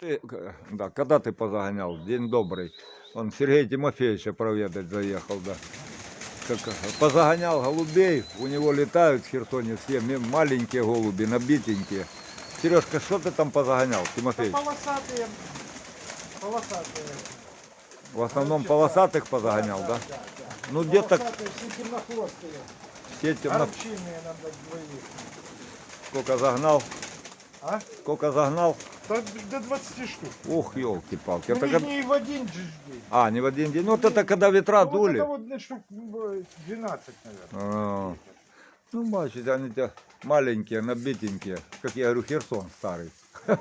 Ты, да, когда ты позагонял? День добрый. Он Сергей Тимофеевича проведать заехал, да. Как, позагонял голубей, у него летают в Херсоне все маленькие голуби, набитенькие. Сережка, что ты там позагонял, Да Тимофеевич? полосатые. Полосатые. В основном полосатых позагонял, да? да. Ну где-то все темнохвостые. все темно... Так двоих. Сколько загнал? А? Сколько загнал? Да до 20 штук. Ух, елки-палки. Ну, Это не, как- не в один же день. А, не в один день. Ну, вот это когда ветра Ну, вот дули. это вот ну, штук м, 12, наверное. А, Ну, бачите, они те маленькие, набитенькие, как я говорю, Херсон старий.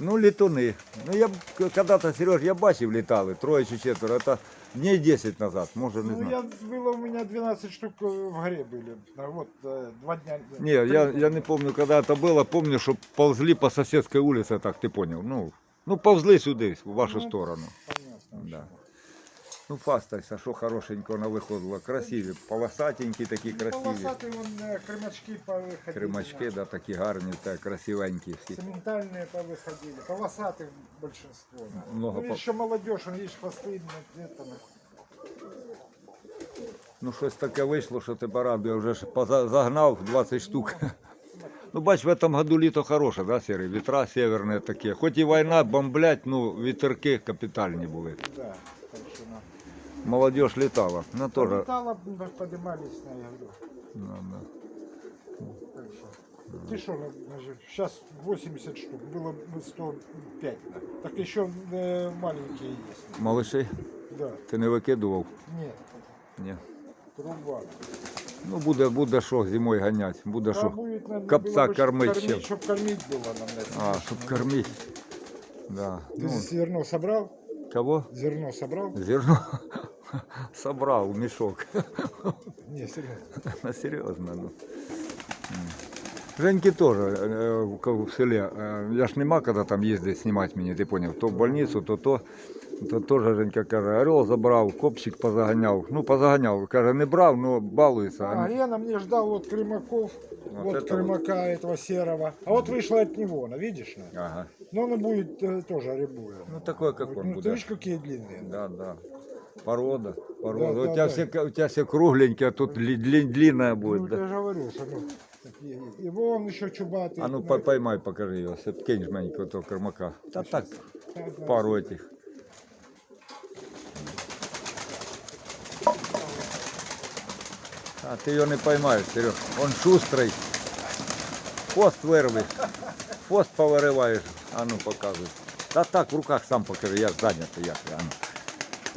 Ну, літуни. Ну, я б к- когда-то, Сереж, я бачив літали, троє чи четверо, це днів 10 назад, може не Ну, знаю. я, было у меня 12 штук э, в горе были. А Вот, э, два дня. Не, я, я не помню, когда это было, помню, что ползли по соседской улице, так ты понял, ну, ну ползли сюди, в вашу Ну, сторону. Понятно. Да. Ну, фастайся, що хорошенько вона виходила, красиві, полосатенькі такі красиві. Полосатые вон э, кремачки повыходили. Кримачки, да, такі гарні, та красивенькі всі. Цементальные повыходили. Полосатых большинство. Много ну, по- еще молодежь, он видишь, хвосты где-то. Ну, щось таке вийшло, що тебе радує, вже ж поза- загнав 20 штук. Ну, бач, в этом году літо хороше, да, Серый? Ветра северні такі. Хоч і війна, бомблять, ну, вітерки капітальні були. Молодіж літала. Ну, теж. Металла поднимались, на, я говорю. Ну, да. Так что. Ты что, сейчас 80 штук, было бы 105. да. Так еще э, маленькие есть. Малыші, Да, ти не викидував? нет, Ні. труба. Ну, буде, буде що зимою ганять, буде А що. будет, наверное, копца было бы, чтоб кормить кормить, чем? чтоб кормить было нам. наверное. А, щоб кормити. Да. Ты Ну, зерно собрал? кого? Зерно собрал? Зерно собрав мішок. Не, серьезно. Серйозно. Ну. М. Женьки теж е, в в селі. е, Я ж нема, коли там їздить знімати мені, ти поняв. То в больницю, то то. То теж Женька каже, орел забрав, копчик позаганяв. Ну, позаганяв. Каже, не брав, але балується. А Лена мне ждал вот Крымаков, Вот вот, это Крымака этого серого. А вот вышла от него, она, видишь? на? Ага. Но она будет э, тоже рябуя. Ну, такой, как Вот, он ну, ты буде. видишь, какие длинные? Да, да. Порода. Порода. Да, у, да, тебя да. Все, у тебя все кругленькие, а тут ли- дли- длинная Ну, будет. я Да? же говорю, что ну. И вон еще чубатый. А ну по- поймай, покажи. Сеп- Кинь жменько того кормака. Та так, Да, да. пару этих. А ти його не поймаєш, Серег. Он шустрий. Хвост вирви. Хвост повириваєш. А ну показуй. Та так, в руках сам покажи, я як я. А ну.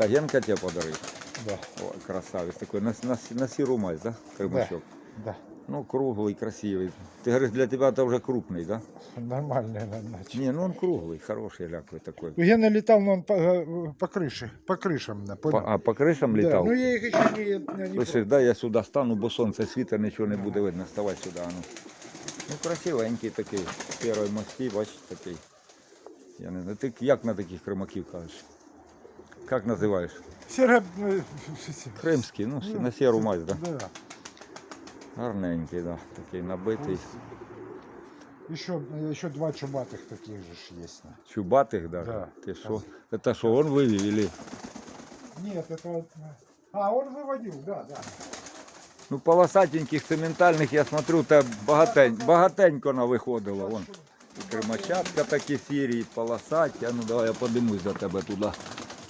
Та Генка тебе подарив. Да, Ой, красавець такой, на, на, на сіру мазь, да? Каймачок. да. Ну, круглый, красивый. Ты говоришь, для тебя это уже крупный, да? Нормальные начали. Не, ну он круглый, хороший ляковый такой. Я налетал, но он по, э, по крыше, по крышам, да, По- понял? а по крышам Да, летал? ну я их еще не, не Слышишь, да, я сюда стану, бо сонце світа, нічого не буде видно. Вставай сюди, а ну. Ну, красивенький такий, першої мості, бачиш, такий. Я не знаю, ти як на таких кримаків кажеш? Як називаєш? Серо... э, Кримський, ну, на сіру мазь, да? Да. Гарненький, да, такий набитий. Еще, еще два чубатых таких же ж есть. на. Чубатих даже. Да. Ти що? Це що, он вивів или? Нет, это... вот, э, А, он выводил, да, да. Ну, полосатеньких, цементальних, я смотрю, те багатень, багатенько на виходило. Вон. І кримачатка такі сірі, і полосаті. А ну давай я подимусь до тебе туди.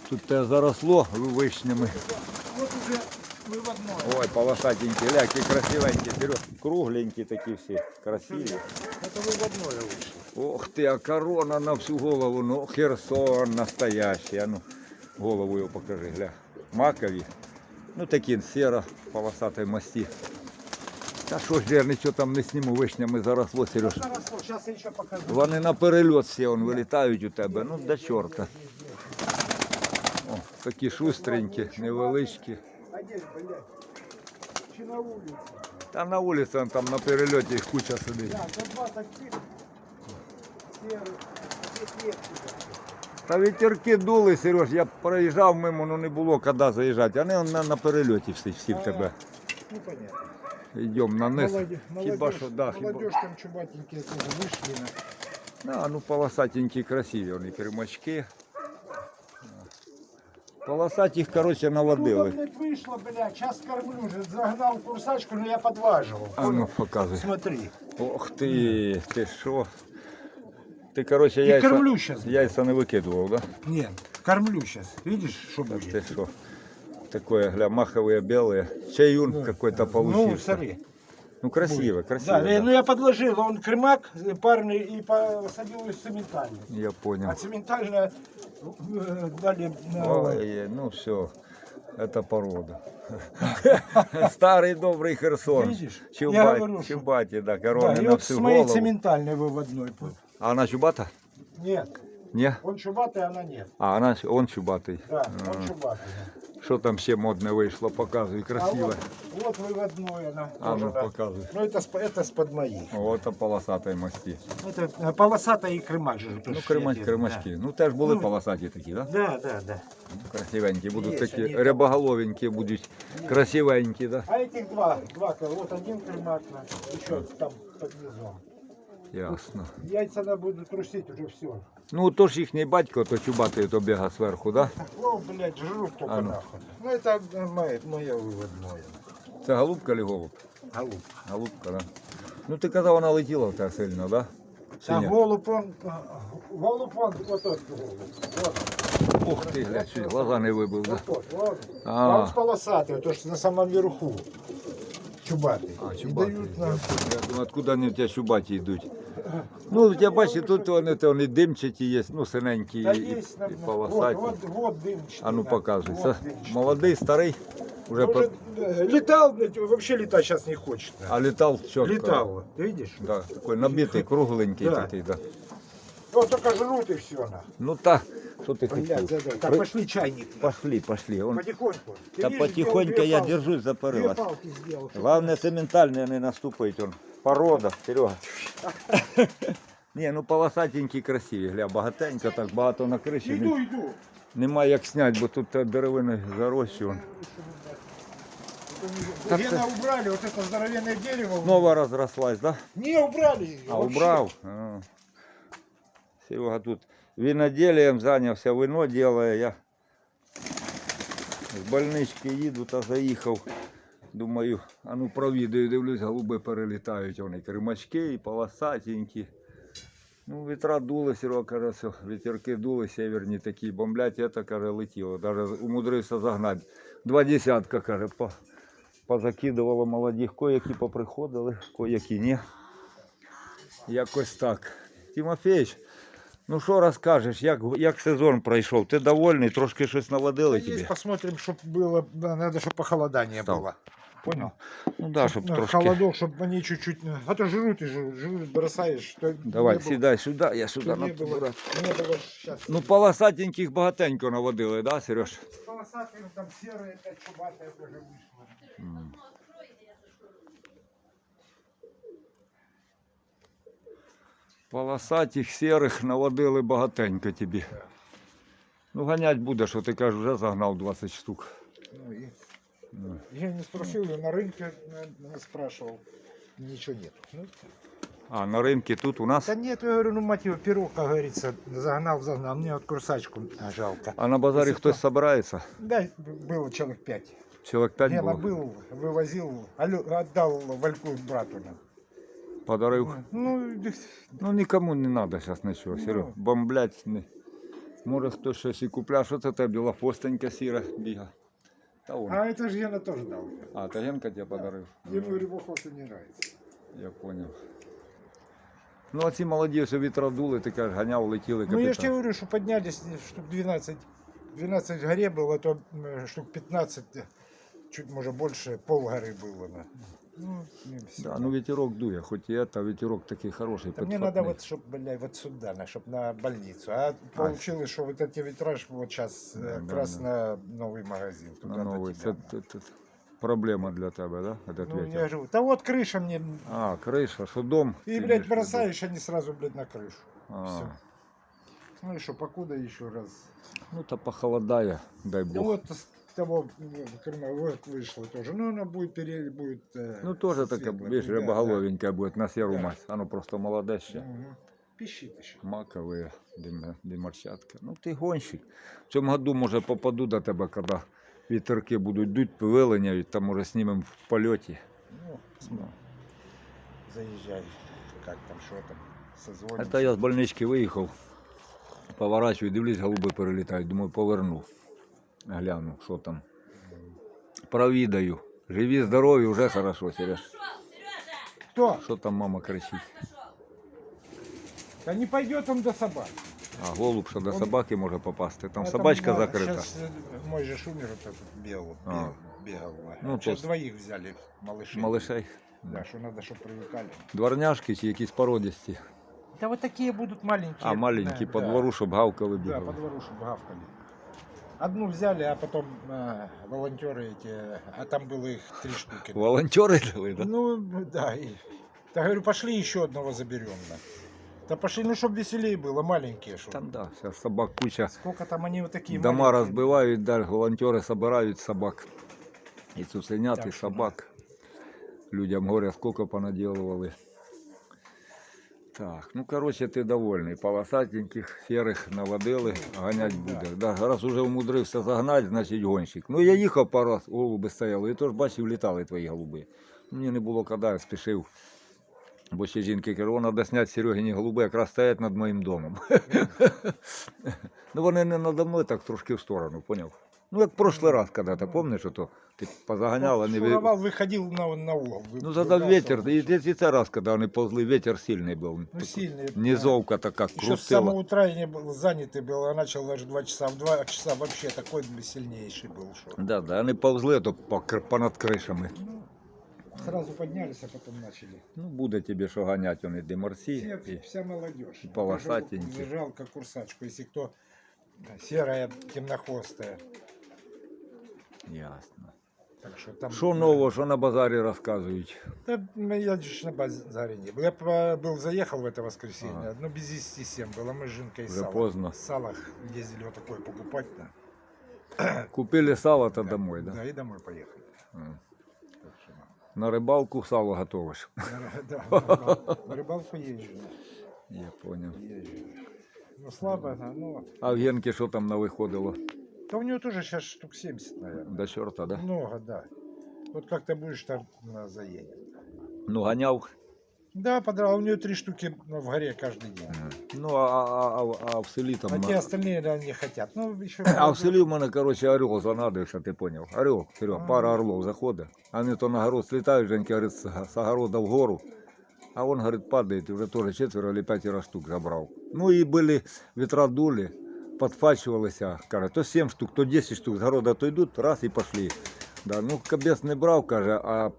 Тут те заросло вишнями. Вот уже выводной. Ой, полосатенькі, ляки красивенькі, Сереж. Кругленькі такі всі, красиві. Это выводное вышло. Ох ти, а корона на всю голову, ну Херсон настоящий. А ну, голову його покажи, гля. Макові. Ну такі сіро, полосатої масті. Та що ж я нічого там не сніму, вишнями заросло, Сереж. Заросло, сейчас я еще покажу. Вони на перельот всі он, вилітають у тебе, ну до чорта. Такі шустренькі, невеличкі. А где, блядь? Чи на улице? Та на вулиці там на перельоті їх куча сидить. Да. Та вітерки дули, Сереж, я проїжджав мимо, ну не було коли заїжджати. Он на, на перельоті всі, всі в тебе. Ну, понятно. Йдемо на низ. Молоде- Хіба що, да, хіба. молодежь там чубатенькие тоже вышли. На... А, ну полосатенькі красиві, вони Полосать їх, коротше, наводили. Ну, так не вышло, бля, час кормлю, вже загнал курсачку, но я подважував. А ну, показывай. Смотри. Ох ты, ти що? Ти, коротше, яйца кормлю щас. яйця не выкидывал, да? Нет, кормлю сейчас. Видишь, что будет? Ты что? Такое, гля, маховые белые. Чаюн какой-то ну, получился. Ну, смотри. Ну, красиво, Да, красиво. ну да. ну я подложил, он кремак э, парный и посадил из цементальной. Я понял. А цементальная э, дали. Ой, ну все, это порода. Старый добрый Херсон. Видишь? Чубати, говорю, чубаті, да, Да, и на вот всю с моей голову. цементальной выводной. А она чубата? Нет, Не? он чубатый, она нет. А, она, он чубатий. Да, он чубатый. Що там ще модне вийшло, показуй, А красиво. вот, вот выводной она. А тоже, ну да. показуй. Ну это, с- это с-под моих. О, це полосатої масті. Это э, полосатая и кремак же. Ну, кремач, кремачки. Ну, теж були полосаті такі, да? Да, да, да. Ну, Красивенькі, будуть Є, такі ще ні. рябоголовенькі, будуть красивенькі, да? А этих два, два, вот один кремак, на- еще там под низом. Ясно. Яйца надо будет трусить уже все. Ну, то ж їхній батько, то чубатий, то бега зверху, да? О, блядь, жрут только А ну. нахуй. Ну это э, моє, моє виводное. Це голубка чи голуб? Голуб. Голубка, да. Ну ти казав, вона летіла в тебе сильно, да? Чи А ні? голуб он, а, голуб он, вот тот голуб. Вот, Ух ти, глядь, чуть глаза не вибив, да? вот тот, вот. А. А он с полосатый, то, что на самом верху. Чубатый. А, И чубатий. дают Я нам. думаю, откуда вони в тебе чубаті йдуть? Ну, я бачу, тут вони, то вони димчаті є, ну, синенькі Да і, есть і нам. Вот, полосаті. вот, вот дымчатый. А ну да. показуй. Вот Це дымчатый. молодий, старий, уже, Ну, по... уже, э, летал, блядь, вообще летать сейчас не хочет. а літав чітко. Летал, ты видишь? Да, такий набитий, кругленький Да. такий, да. Вот только жрут и все на. Ну так, що ти Блядь, хотів? да, да. Так, При- пошли чайник. на. Пошли, пошли. Он... Потихоньку. Ты Та видишь, потихоньку две я палки- держусь за Две перила. палки сделал. чтоб- Главное, цементальне не наступить он. Порода, Серега. Ні, ну полосатенькі красиві, гля, багатенько, так багато на криші. Иду, иду. Нема як зняти, бо тут е, деревини зарощі. он. Так Гена убрали, вот это здоровенное дерево. Нова розрослась, да? Не, убрали ее. А вообще. убрав? А. Серега тут виноделієм зайнявся, вино делає. Я з больнички їду та заїхав. Думаю, а ну провідаю, дивлюсь, голуби перелітають, вони кримачки і полосатенькі. Ну, вітра дули, Серега каже, вітерки дули, северні такі, бомблять, это, каже, летіло. Даже умудрився загнати. Два десятка, каже, по, позакидувало молодих, кое-які поприходили, кое-які ні. Якось так. Тимофійович, ну що розкажеш, як, як сезон пройшов? Ти довольний, трошки щось наводили Есть, тобі? посмотрим, чтобы было, да, надо, чтобы похолодание Стал. было. Понял? Ну да, щоб Ну, трошки. Холодок, чтобы они чуть-чуть... А то жрут и жрут, жрут, бросаешь. Что Давай, не было- сідай сюди, я сюди чтоб на не было, табурет. не было сейчас. Ну, полосатеньких багатенько наводили, да, Сереж? Полосатые, там серые, опять чубатые тоже вышло. Полосатих, серих наводили багатенько тобі. Ну, ганять буде, що ти кажеш, вже загнав 20 штук. Ну, и... Я не спросил, я на рынке э, спрашивал. Ничего нет. Ну, А на ринку тут у нас. да нет, я говорю, ну мать его, пирог, как говорится, загнал, загнал. Мне вот курсачку жалко. А на базарі Если хтось збирається? Да, было человек пять. Чоловік 5 Гена було. был, вывозил, Алю, отдал Вальку брату. нам. Подарив. Ну, Ну нікому не треба зараз нічого, Ну. Серег. Бомблять. Не. Може хтось щось і купляє. Що це тебе білофостенька сіра біга? Та вон. а это же Гена тоже дал. А, та Генка тебе подарив. Ему рябохосы не нравится. Я понял. Ну, а ці молоді, що вітра дули, ти кажеш, ганяв, летіли Ну, я же тебе капітан. говорю, что поднялись э, штук 12, 12 горе было, то м, штук 15, э, чуть, может, больше, пол горы было. На. Ну, не всё. Да, ну ветерок дує, хоч і это, ветерок такий хороший, Да мне надо вот, чтобы, блядь, вот сюда, на, чтобы на больницу. А получилось, что вот эти витраж вот сейчас Да, как да, раз да. на новый магазин. Туда на до новий. тебя. Це, це, це проблема для тебе, да? Этот Ну, ветер? я живу. Да вот крыша мне. А, криша, що дом. И, ти блядь, маєш в виду? бросаешь, они сразу, блядь, на крышу. А, Всё. Ну и что, покуда еще раз. ну, та похолодає, дай Ну Бог. вот с того ну, Крыма вот вышло тоже. Ну, она будет пере... будет. э, Ну, теж таке, светлая, більш да, рябоголовеньке буде на сіру Да. мать. Воно просто молоде да. ще. Мгм. Пищит еще. маковые, дим- димарчатка. Ну ти гонщик. В цьому году, може, попаду до тебе, коли вітерки будуть дуть, виленяють, там може знімемо в польоті. Ну, посмотрим. Заезжай. Как там, что там. Созвонимся. Это я з больнички виїхав, поворачую, дивлюсь, голуби перелітають. Думаю, поверну. Гляну, що там. Провідаю. Живі, здорові, вже хорошо, Сереж. Кто? Що там мама кричить? Да не пойдет он до собак. А голуб, що до Он- собаки може попасти. Там А собачка да, закрита. щас, э, мой же шумер вот этот бегал. А. бегал, бегал да. Ну, Сейчас то- двоих взяли малышей. Малишей. Да, что надо, чтобы привыкали. Дворняшки чи якісь породисті. Да вот такие будут маленькие. А маленькі да, по да. двору, щоб гавкали Да, бігали. по двору, чтобы гавкали. Одну взяли, а потом э, волонтеры эти, а там было их три штуки. Волонтери дали, да? Ну, да. И, я говорю, пошли еще одного заберем. Да, да пошли, ну, чтобы веселее было, маленькие. Чтоб. Там да, зараз собак куча. Сколько там они вот такие Дома маленькие. розбивають, далі волонтери збирають собак. І цуценят, і Так що собак. Людям горя скільки понаділували. Так, ну коротше, ти довольний. Полосатеньких, серих наводили, ганять буде. Да, раз уже умудрився загнати, значить гонщик. Ну я їхав пару раз, голуби стояли, і тож бачив, літали твої голуби. Мені не було коли, я спішив. Бо ще жінки кажуть, «О, треба зняти Серегині голуби, якраз стоять над моїм домом. ну вони не надо мною, так трошки в сторону, поняв? Ну як в прошлый раз, коли ти пам'ятаєш, то ти позаганяв, а не ви... Шуровал выходил на, на угол. вы- Ну задав выбрасывал. ветер, і, і, і це раз, коли вони повзли, ветер сильний був. Ну, сильный. Низовка така Еще с самого крутила. утра я не был занятый был, а начал аж два часа. В два часа вообще такой сильнейший был. Что. Да, да, вони повзли, то по, кр- понад кришами. Ну, сразу поднялись, а потом начали. Ну, буде тобі що ганять, вони Все, демарсі. І... вся молодежь. и полосатенькие. Даже Жалко курсачку, если кто да, серая, темнохвостая. Ясно. Так что там... Що нового, що на базарі розказують? Да, ну, я ж на базаре не был. Я был, заехал в это воскресенье, Ага. но без 10 7 было. Мы с Жинкой Уже сало, поздно. сало ездили вот такое покупать. Да, Купили сало то домой, да? Да, и домой поехали. Что, На рибалку сало готовиш. на- да, на рыбалку- на рыбалку езжу. Я понял. езжу. Ну, слабо, да, ну... А в Генки що там навиходило? Да у него тоже сейчас штук 70, наверное. До чорта, да? Много, да. Вот как ты будешь там на заедет. Ну, ганяв. Да, подрал. У нее три штуки ну, в горе каждый день. Ну, а, а, а, а в селі там. А на- те остальные да, не хотят. Ну, еще А в селі в мене, коротше, орел занадився, ти поняв. Орел, Серега, А. пара орлов заходить. А вони то на город слітають, Женька говорить, з з огорода вгору. А он, говорит, падает, и уже тоже четверо или пятеро штук забрал. Ну и были ветра дули, подфачивалися, каже, то 7 штук, то 10 штук, з города то йдуть, раз і пошли. Да, ну, кабес не брав, каже, а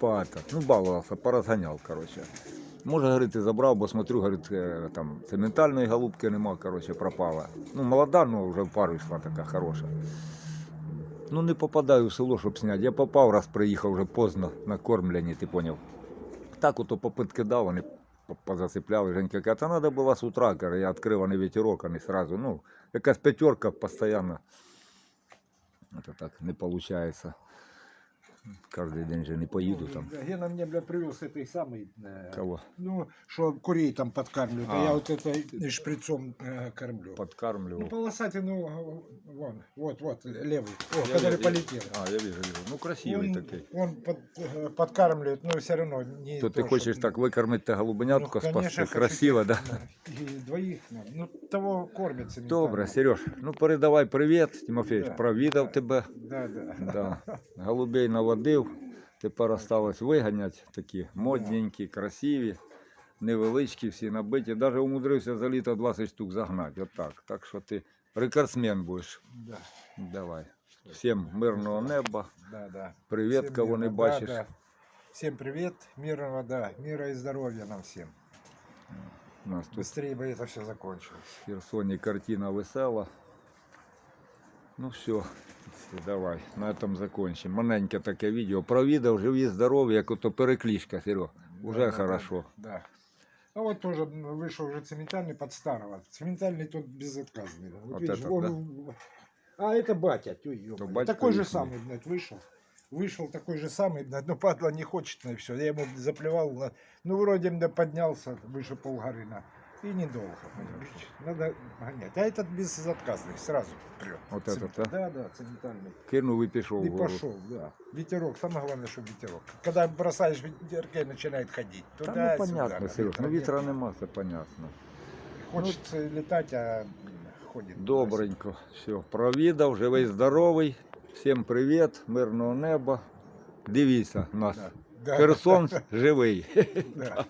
по, ну, балувався, порозганяв, короче. Може, говорить, забрав, бо смотрю, говорить, е, там цементальної голубки нема, короче, пропала. Ну, молода, ну вже пару йшла така хороша. Ну, не попадаю в село, щоб зняти. Я попав, раз приїхав вже поздно накормлені, ти поняв. Так ото попитки дав, вони по- позасипляли. Женька каже, та треба було з утра, каже, я відкрив, а не ветерок, а не сразу. Ну, якась п'ятерка постійно. Це так не виходить. Кожен день же не поїду там. Ну, Гена мне, бля, привез этой самой... э, Кого? Ну, что курей там подкармливают, а, А. я вот это шприцом э, кормлю. Ну, Подкармлював. полосатый, ну, вон, вот, вот, левый, о, Я который вижу, полетел. А, я вижу, вижу. Ну, красивий Он, такий. он под- э, подкармливает, но все равно не То ти то, хочеш чтоб- так викормити те голубенятко, Ну, конечно, спасти. хочу. Красиво, да? Да, И двоих, ну, ну, того кормится. не Добре, так. Сереж, ну передавай привіт, Тимофійович, Да. провідав тебе. Да, да. Да. Голубей наводив, тепер осталось виганяти, такі модненькі, красиві, невеличкі, всі набиті. Навіть умудрився за літо 20 штук загнати. Отак. Так що ти рекордсмен будеш. Да, Давай. Всім мирного неба. да, да. Привіт, Всем кого не мирно, бачиш. Да, да. Всем привет, мирного, да, мира и здоровья нам всем. У нас тут Быстрее бы это все закончилось. в Херсоні картина весела. Ну все, все, давай, на этом закончим. Маленьке таке відео. Провідав, живі, здорові, як ото перекличка, Серега. Уже Да, да, хорошо. Да. да. А вот тоже м, вышел уже цементальный под старого. Цементальный тот безотказный. да. Вот, Вот видишь, этот, он- А это батя, тю, ёбаный. То батька Такой же ихний. самый, блядь, вышел. Вышел такой же самый, блядь, но падла не хочет, ну и все. Я ему заплевал, на- ну вроде да поднялся выше полгоры на. И недолго, понимаешь. Надо гонять. А этот безотказный, сразу прет. Вот этот, да? Да, да, цементальный. Кинув і пішов. И вгору. пошел, да. Ветерок, самое главное, чтобы ветерок. Когда бросаешь ветерки, начинает ходить. Та Туда, ну понятно, Сереж, ну нет. вітра нема, це понятно. Хочется летать, а м, ходит. Добренько, все, провідав, живий, здоровий. Всім привіт, мирного неба. Дивіться нас. Да. Да. Херсон живий. Да.